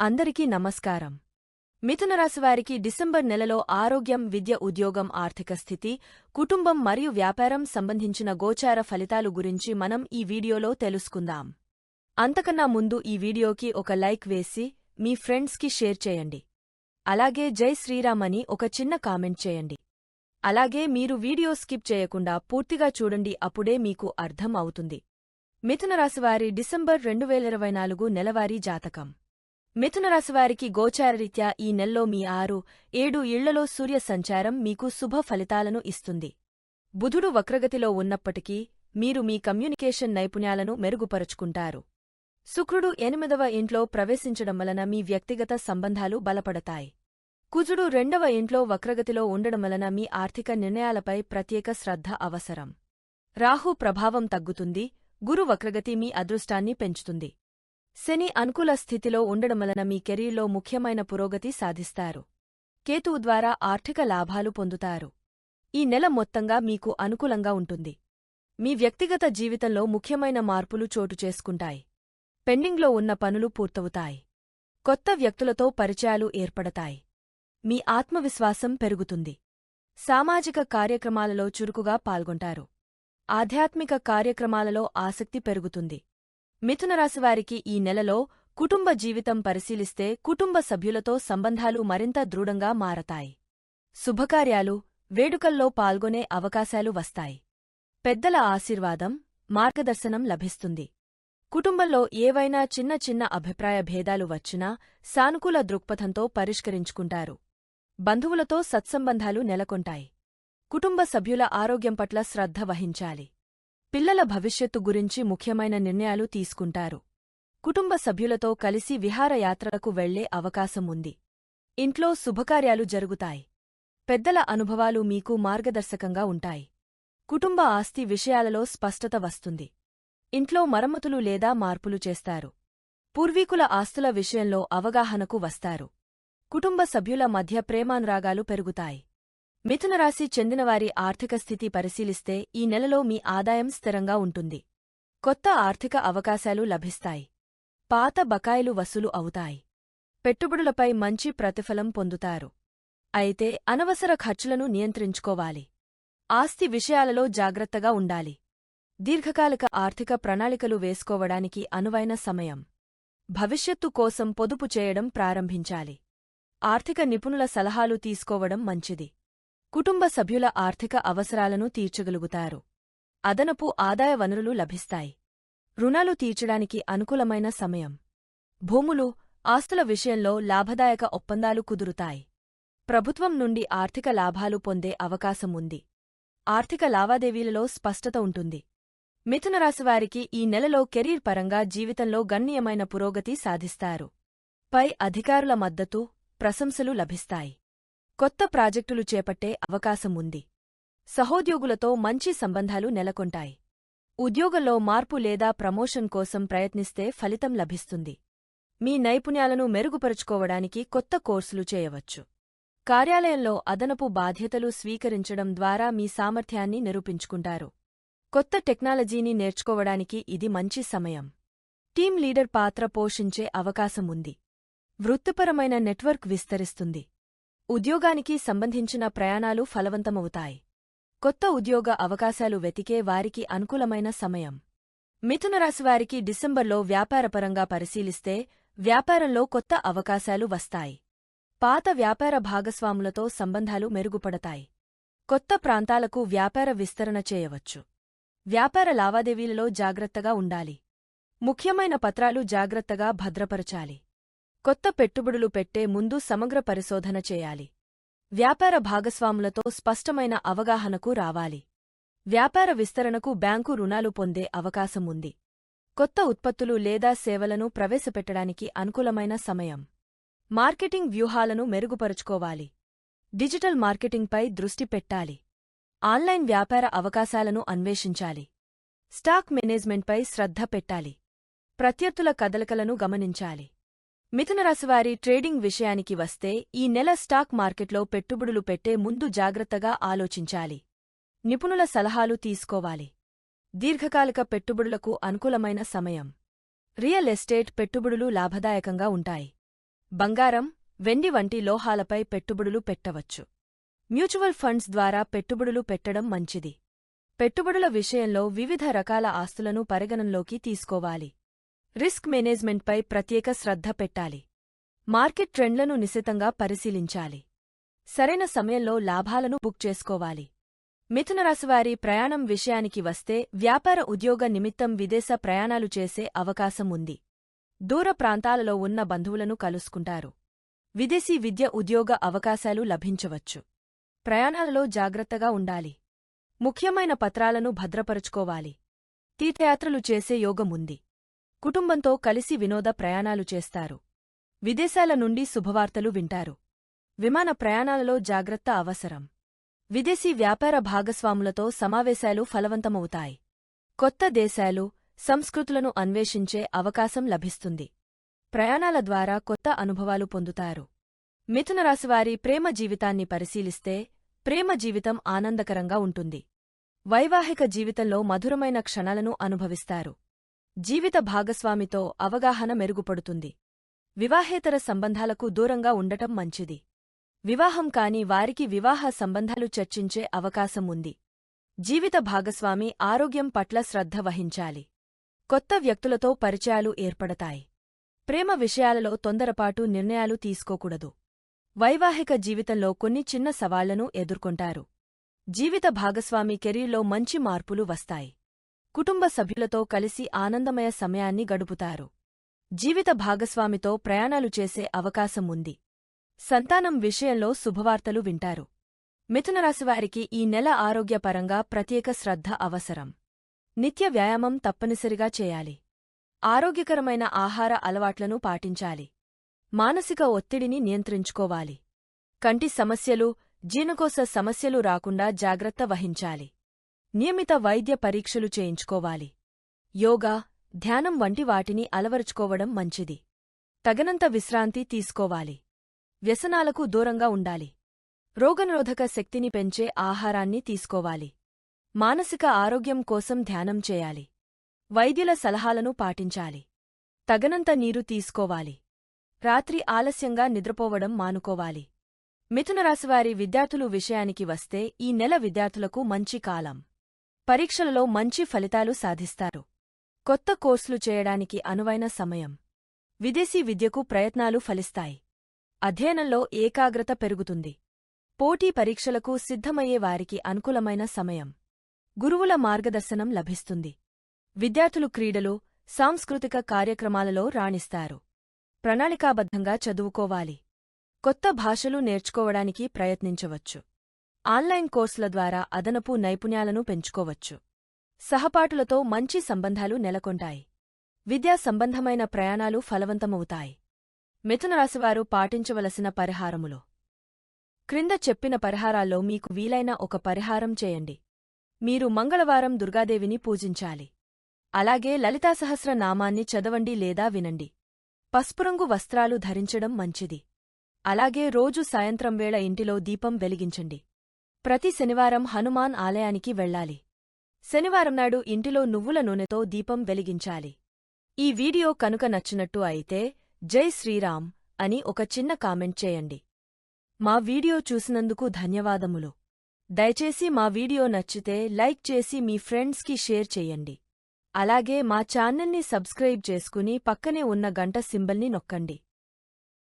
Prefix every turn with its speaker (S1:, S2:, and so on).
S1: అందరికీ నమస్కారం. మిథునరాశివారికి డిసెంబర్ నెలలో ఆరోగ్యం విద్య ఉద్యోగం ఆర్థిక స్థితి కుటుంబం మరియు వ్యాపారం సంబంధించిన గోచార ఫలితాలు గురించి మనం ఈ వీడియోలో తెలుసుకుందాం. అంతకన్నా ముందు ఈ వీడియోకి ఒక లైక్ వేసి మీ ఫ్రెండ్స్కి షేర్ చేయండి. అలాగే జై శ్రీరామ్ అని ఒక చిన్న కామెంట్ చేయండి. అలాగే మీరు వీడియో స్కిప్ చేయకుండా పూర్తిగా చూడండి అప్పుడే మీకు అర్థం అవుతుంది. మిథునరాశివారి డిసెంబర్ రెండు వేల ఇరవై నాలుగు నెలవారీ జాతకం. మిథున రాశివారికి గోచారరీత్యా ఈ నెల్లో మీ ఆరు ఏడు ఇళ్ళలో సూర్య సంచారం మీకు శుభ ఫలితాలను ఇస్తుంది. బుధుడు వక్రగతిలో ఉన్నప్పటికీ మీరు మీ కమ్యూనికేషన్ నైపుణ్యాలను మెరుగుపరుచుకుంటారు. శుక్రుడు ఎనిమిదవ ఇంట్లో ప్రవేశించడం వలన మీ వ్యక్తిగత సంబంధాలు బలపడతాయి. కుజుడు రెండవ ఇంట్లో వక్రగతిలో ఉండడం వలన మీ ఆర్థిక నిర్ణయాలపై ప్రత్యేక శ్రద్ధ అవసరం. రాహు ప్రభావం తగ్గుతుంది గురు వక్రగతి మీ అదృష్టాన్ని పెంచుతుంది. శని అనుకూల స్థితిలో ఉండడం వలన మీ కెరీర్లో ముఖ్యమైన పురోగతి సాధిస్తారు. కేతువు ద్వారా ఆర్థిక లాభాలు పొందుతారు. ఈ నెల మొత్తంగా మీకు అనుకూలంగా ఉంటుంది. మీ వ్యక్తిగత జీవితంలో ముఖ్యమైన మార్పులు చోటు చేసుకుంటాయి. పెండింగ్లో ఉన్న పనులు పూర్తవుతాయి. కొత్త వ్యక్తులతో పరిచయాలు ఏర్పడతాయి. మీ ఆత్మవిశ్వాసం పెరుగుతుంది. సామాజిక కార్యక్రమాలలో చురుకుగా పాల్గొంటారు. ఆధ్యాత్మిక కార్యక్రమాలలో ఆసక్తి పెరుగుతుంది. మిథునరాశివారికి ఈ నెలలో కుటుంబ జీవితం పరిశీలిస్తే కుటుంబ సభ్యులతో సంబంధాలు మరింత దృఢంగా మారతాయి. శుభకార్యాలు వేడుకల్లో పాల్గొనే అవకాశాలు వస్తాయి. పెద్దల ఆశీర్వాదం మార్గదర్శనం లభిస్తుంది. కుటుంబంలో ఏవైనా చిన్న చిన్న అభిప్రాయ భేదాలు వచ్చినా సానుకూల దృక్పథంతో పరిష్కరించుకుంటారు. బంధువులతో సత్సంబంధాలు నెలకొంటాయి. కుటుంబ సభ్యుల ఆరోగ్యం పట్ల శ్రద్ధ వహించాలి. పిల్లల భవిష్యత్తు గురించి ముఖ్యమైన నిర్ణయాలు తీసుకుంటారు. కుటుంబ సభ్యులతో కలిసి విహారయాత్రలకు వెళ్ళే అవకాశం ఉంది ఇంట్లో శుభకార్యాలు జరుగుతాయి. పెద్దల అనుభవాలు మీకు మార్గదర్శకంగా ఉంటాయి. కుటుంబ ఆస్తి విషయాలలో స్పష్టత వస్తుంది. ఇంట్లో మరమ్మతులు లేదా మార్పులు చేస్తారు. పూర్వీకుల ఆస్తుల విషయంలో అవగాహనకు వస్తారు. కుటుంబ సభ్యుల మధ్య ప్రేమానురాగాలు పెరుగుతాయి. మిథునరాశి చెందినవారి ఆర్థిక స్థితి పరిశీలిస్తే ఈ నెలలో మీ ఆదాయం స్థిరంగా ఉంటుంది. కొత్త ఆర్థిక అవకాశాలు లభిస్తాయి. పాత బకాయిలు వసూలు అవుతాయి. పెట్టుబడులపై మంచి ప్రతిఫలం పొందుతారు. అయితే అనవసర ఖర్చులను నియంత్రించుకోవాలి. ఆస్తి విషయాలలో జాగ్రత్తగా ఉండాలి. దీర్ఘకాలిక ఆర్థిక ప్రణాళికలు వేసుకోవడానికి అనువైన సమయం. భవిష్యత్తు కోసం పొదుపు చేయడం ప్రారంభించాలి. ఆర్థిక నిపుణుల సలహాలు తీసుకోవడం మంచిది. కుటుంబ సభ్యుల ఆర్థిక అవసరాలను తీర్చగలుగుతారు. అదనపు ఆదాయ వనరులు లభిస్తాయి. రుణాలు తీర్చడానికి అనుకూలమైన సమయం. భూములు ఆస్తుల విషయంలో లాభదాయక ఒప్పందాలు కుదురుతాయి. ప్రభుత్వం నుండి ఆర్థిక లాభాలు పొందే అవకాశం ఉంది. ఆర్థిక లావాదేవీలలో స్పష్టత ఉంటుంది. మిథునరాశివారికి ఈ నెలలో కెరీర్ పరంగా జీవితంలో గణనీయమైన పురోగతి సాధిస్తారు. పై అధికారుల మద్దతు ప్రశంసలు లభిస్తాయి. కొత్త ప్రాజెక్టులు చేపట్టే అవకాశం ఉంది సహోద్యోగులతో మంచి సంబంధాలు నెలకొంటాయి. ఉద్యోగంలో మార్పు లేదా ప్రమోషన్ కోసం ప్రయత్నిస్తే ఫలితం లభిస్తుంది. మీ నైపుణ్యాలను మెరుగుపరుచుకోవడానికి కొత్త కోర్సులు చేయవచ్చు. కార్యాలయంలో అదనపు బాధ్యతలు స్వీకరించడం ద్వారా మీ సామర్థ్యాన్ని నిరూపించుకుంటారు. కొత్త టెక్నాలజీని నేర్చుకోవడానికి ఇది మంచి సమయం. టీం లీడర్ పాత్ర పోషించే అవకాశం ఉంది వృత్తిపరమైన నెట్వర్క్ విస్తరిస్తుంది. ఉద్యోగానికి సంబంధించిన ప్రయాణాలు ఫలవంతమవుతాయి. కొత్త ఉద్యోగ అవకాశాలు వెతికే వారికి అనుకూలమైన సమయం. మిథునరాశివారికి డిసెంబర్లో వ్యాపారపరంగా పరిశీలిస్తే వ్యాపారంలో కొత్త అవకాశాలు వస్తాయి. పాత వ్యాపార భాగస్వాములతో సంబంధాలు మెరుగుపడతాయి. కొత్త ప్రాంతాలకు వ్యాపార విస్తరణ చేయవచ్చు. వ్యాపార లావాదేవీలలో జాగ్రత్తగా ఉండాలి. ముఖ్యమైన పత్రాలు జాగ్రత్తగా భద్రపరచాలి. కొత్త పెట్టుబడులు పెట్టే ముందు సమగ్ర పరిశోధన చేయాలి. వ్యాపార భాగస్వాములతో స్పష్టమైన అవగాహనకు రావాలి. వ్యాపార విస్తరణకు బ్యాంకు రుణాలు పొందే అవకాశం ఉంది. కొత్త ఉత్పత్తులు లేదా సేవలను ప్రవేశపెట్టడానికి అనుకూలమైన సమయం. మార్కెటింగ్ వ్యూహాలను మెరుగుపరుచుకోవాలి. డిజిటల్ మార్కెటింగ్పై దృష్టి పెట్టాలి. ఆన్లైన్ వ్యాపార అవకాశాలను అన్వేషించాలి. స్టాక్ మేనేజ్మెంట్పై శ్రద్ధ పెట్టాలి. ప్రత్యర్థుల కదలికలను గమనించాలి. మిథునరాశివారి ట్రేడింగ్ విషయానికి వస్తే ఈ నెల స్టాక్ మార్కెట్లో పెట్టుబడులు పెట్టే ముందు జాగ్రత్తగా ఆలోచించాలి. నిపుణుల సలహాలు తీసుకోవాలి. దీర్ఘకాలిక పెట్టుబడులకు అనుకూలమైన సమయం. రియల్ ఎస్టేట్ పెట్టుబడులు లాభదాయకంగా ఉంటాయి. బంగారం వెండి వంటి లోహాలపై పెట్టుబడులు పెట్టవచ్చు. మ్యూచువల్ ఫండ్స్ ద్వారా పెట్టుబడులు పెట్టడం మంచిది. పెట్టుబడుల విషయంలో వివిధ రకాల ఆస్తులను పరిగణనలోకి తీసుకోవాలి. రిస్క్ మేనేజ్మెంట్పై ప్రత్యేక శ్రద్ధ పెట్టాలి. మార్కెట్ ట్రెండ్లను నిశితంగా పరిశీలించాలి. సరైన సమయంలో లాభాలను బుక్ చేసుకోవాలి. మిథునరాశివారి ప్రయాణం విషయానికి వస్తే వ్యాపార ఉద్యోగ నిమిత్తం విదేశ ప్రయాణాలు చేసే అవకాశం ఉంది. దూర ప్రాంతాలలో ఉన్న బంధువులను కలుసుకుంటారు. విదేశీ విద్య ఉద్యోగ అవకాశాలు లభించవచ్చు. ప్రయాణాలలో జాగ్రత్తగా ఉండాలి. ముఖ్యమైన పత్రాలను భద్రపరుచుకోవాలి. తీర్థయాత్రలు చేసే యోగముంది కుటుంబంతో కలిసి వినోద ప్రయాణాలు చేస్తారు. విదేశాల నుండి శుభవార్తలు వింటారు. విమాన ప్రయాణాలలో జాగ్రత్త అవసరం. విదేశీ వ్యాపార భాగస్వాములతో సమావేశాలు ఫలవంతమవుతాయి. కొత్త దేశాలు సంస్కృతులను అన్వేషించే అవకాశం లభిస్తుంది. ప్రయాణాల ద్వారా కొత్త అనుభవాలు పొందుతారు. మిథునరాశివారి ప్రేమ జీవితాన్ని పరిశీలిస్తే ప్రేమ జీవితం ఆనందకరంగా ఉంటుంది. వైవాహిక జీవితంలో మధురమైన క్షణాలను అనుభవిస్తారు. జీవిత భాగస్వామితో అవగాహన మెరుగుపడుతుంది. వివాహేతర సంబంధాలకు దూరంగా ఉండటం మంచిది. వివాహం కాని వారికి వివాహ సంబంధాలు చర్చించే అవకాశం ఉంది. జీవిత భాగస్వామి ఆరోగ్యం పట్ల శ్రద్ధ వహించాలి. కొత్త వ్యక్తులతో పరిచయాలు ఏర్పడతాయి. ప్రేమ విషయాలలో తొందరపాటు నిర్ణయాలు తీసుకోకూడదు. వైవాహిక జీవితంలో కొన్ని చిన్న సవాళ్ళను ఎదుర్కొంటారు. జీవిత భాగస్వామి కెరీర్లో మంచి మార్పులు వస్తాయి. కుటుంబ సభ్యులతో కలిసి ఆనందమయ సమయాన్ని గడుపుతారు. జీవిత భాగస్వామితో ప్రయాణాలు చేసే అవకాశం ఉంది. సంతానం విషయంలో శుభవార్తలు వింటారు. మిథునరాశివారికి ఈ నెల ఆరోగ్యపరంగా ప్రత్యేక శ్రద్ధ అవసరం. నిత్య వ్యాయామం తప్పనిసరిగా చేయాలి. ఆరోగ్యకరమైన ఆహార అలవాట్లను పాటించాలి. మానసిక ఒత్తిడిని నియంత్రించుకోవాలి. కంటి సమస్యలు జీర్ణకోశ సమస్యలు రాకుండా జాగ్రత్త వహించాలి. నియమిత వైద్య పరీక్షలు చేయించుకోవాలి. యోగా ధ్యానం వంటి వాటిని అలవరుచుకోవడం మంచిది. తగనంత విశ్రాంతి తీసుకోవాలి. వ్యసనాలకు దూరంగా ఉండాలి. రోగనిరోధక శక్తిని పెంచే ఆహారాన్ని తీసుకోవాలి. మానసిక ఆరోగ్యం కోసం ధ్యానం చేయాలి. వైద్యుల సలహాలను పాటించాలి. తగనంత నీరు తీసుకోవాలి. రాత్రి ఆలస్యంగా నిద్రపోవడం మానుకోవాలి. మిథునరాశివారి విద్యార్థులు విషయానికి వస్తే ఈ నెల విద్యార్థులకు మంచి కాలం. పరీక్షలలో మంచి ఫలితాలు సాధిస్తారు. కొత్త కోర్సులు చేయడానికి అనువైన సమయం. విదేశీ విద్యకు ప్రయత్నాలు ఫలిస్తాయి. అధ్యయనంలో ఏకాగ్రత పెరుగుతుంది. పోటీ పరీక్షలకు సిద్ధమయ్యే వారికి అనుకూలమైన సమయం. గురువుల మార్గదర్శనం లభిస్తుంది. విద్యార్థులు క్రీడలు సాంస్కృతిక కార్యక్రమాలలో రాణిస్తారు. ప్రణాళికాబద్ధంగా చదువుకోవాలి. కొత్త భాషలు నేర్చుకోవడానికి ప్రయత్నించవచ్చు. ఆన్లైన్ కోర్సుల ద్వారా అదనపు నైపుణ్యాలను పెంచుకోవచ్చు. సహపాఠులతో మంచి సంబంధాలు నెలకొంటాయి. విద్యా సంబంధమైన ప్రయాణాలు ఫలవంతమవుతాయి. మిథునరాశివారు పాటించవలసిన పరిహారములో. క్రింద చెప్పిన పరిహారాల్లో మీకు వీలైన ఒక పరిహారం చేయండి. మీరు మంగళవారం దుర్గాదేవిని పూజించాలి. అలాగే లలితాసహస్ర నామాన్ని చదవండి లేదా వినండి. పసుపురంగు వస్త్రాలు ధరించడం మంచిది. అలాగే రోజు సాయంత్రం వేళ ఇంటిలో దీపం వెలిగించండి. ప్రతి శనివారం హనుమాన్ ఆలయానికి వెళ్ళాలి. శనివారం నాడు ఇంటిలో నువ్వుల నూనెతో దీపం వెలిగించాలి. ఈ వీడియో కనుక నచ్చినట్టు అయితే జై శ్రీరామ్ అని ఒక చిన్న కామెంట్ చేయండి. మా వీడియో చూసినందుకు ధన్యవాదములు. దయచేసి మా వీడియో నచ్చితే లైక్ చేసి మీ ఫ్రెండ్స్కి షేర్ చెయ్యండి అలాగే మా ఛానల్ని సబ్స్క్రైబ్ చేసుకుని పక్కనే ఉన్న గంట సింబల్ని నొక్కండి.